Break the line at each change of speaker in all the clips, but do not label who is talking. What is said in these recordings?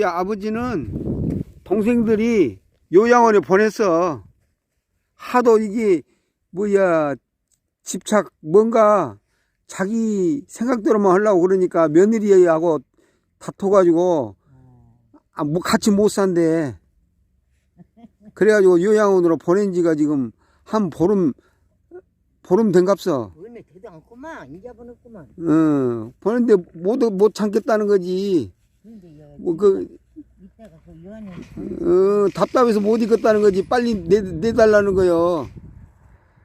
이 아버지는 동생들이 요양원에 보냈어. 하도 이게 뭐야 집착 뭔가 자기 생각대로만 하려고 그러니까 며느리하고 다퉈가지고 아, 뭐 같이 못 산대. 그래가지고 요양원으로 보낸 지가 지금 한 보름 보름 된갑서.
얼마 되도 않구만 잊어버렸구만
어, 보는데 못, 못 참겠다는 거지.
근데 여
뭐, 그, 어, 답답해서 못 있겠다는 거지. 빨리 내, 내달라는 거요.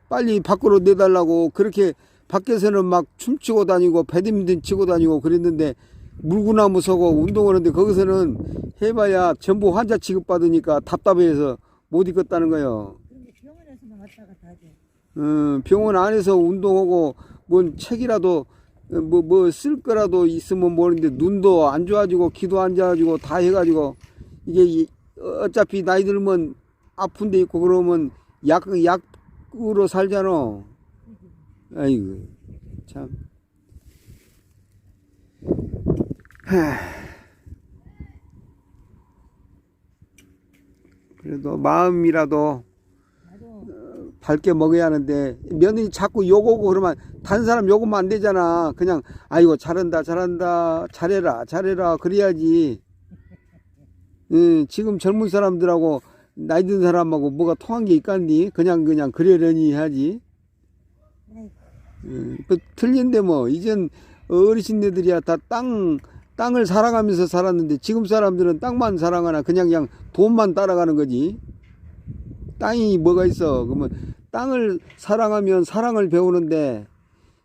빨리 밖으로 내달라고. 그렇게 밖에서는 막 춤추고 다니고, 배드민턴 치고 다니고 그랬는데, 물구나무 서고 운동을 하는데, 거기서는 해봐야 전부 환자 취급받으니까 답답해서 못 있겠다는 거요.
근데 병원에서만 왔다가 다지
어, 병원 안에서 운동하고, 뭔 책이라도, 어, 뭐, 뭐, 쓸 거라도 있으면 모르는데, 눈도 안 좋아지고, 귀도 안 좋아지고, 다 해가지고, 이게, 이- 어차피 나이 들면 아픈 데 있고, 그러면 약, 약으로 살잖아. 아이고, 참. 하. 그래도 마음이라도 밝게 먹어야 하는데 며느리 자꾸 욕오고 그러면 다른 사람 욕하면 안 되잖아. 그냥 아이고 잘한다 잘한다 잘해라 잘해라 그래야지. 응, 지금 젊은 사람들하고 나이 든 사람하고 뭐가 통한 게 있겠니? 그냥 그냥 그러려니 하지. 응, 그 틀린데 뭐 이젠 어르신네들이야 다 땅 땅을 사랑하면서 살았는데 지금 사람들은 땅만 사랑하나 그냥 그냥 돈만 따라가는 거지. 땅이 뭐가 있어? 그러면 땅을 사랑하면 사랑을 배우는데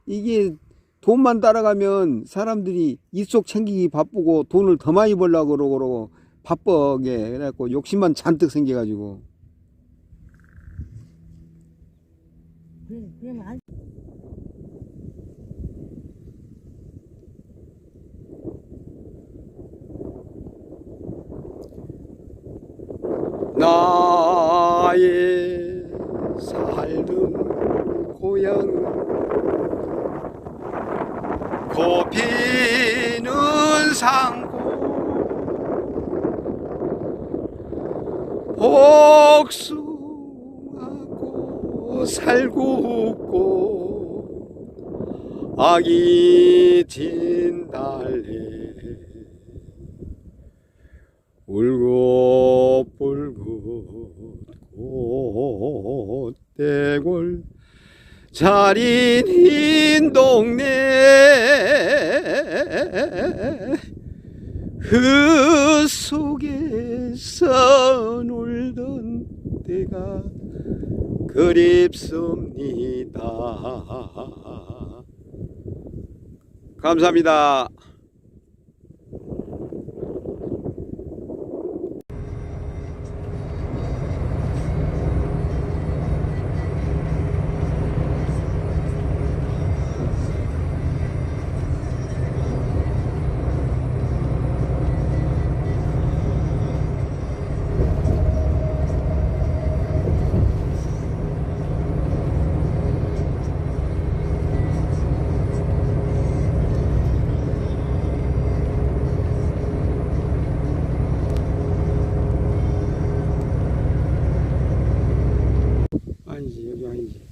이게 돈만 따라가면 사람들이 입속 챙기기 바쁘고 돈을 더 많이 벌려고 그러고 바쁘게 그래갖고 욕심만 잔뜩 생겨가지고
그러면 안
살던 고향 고피는 상고 복숭아고 살고 웃고 아기 진달래 울긋불긋 꽃대골 자린 흰 동네 그 속에서 놀던 때가 그립습니다. 감사합니다. strange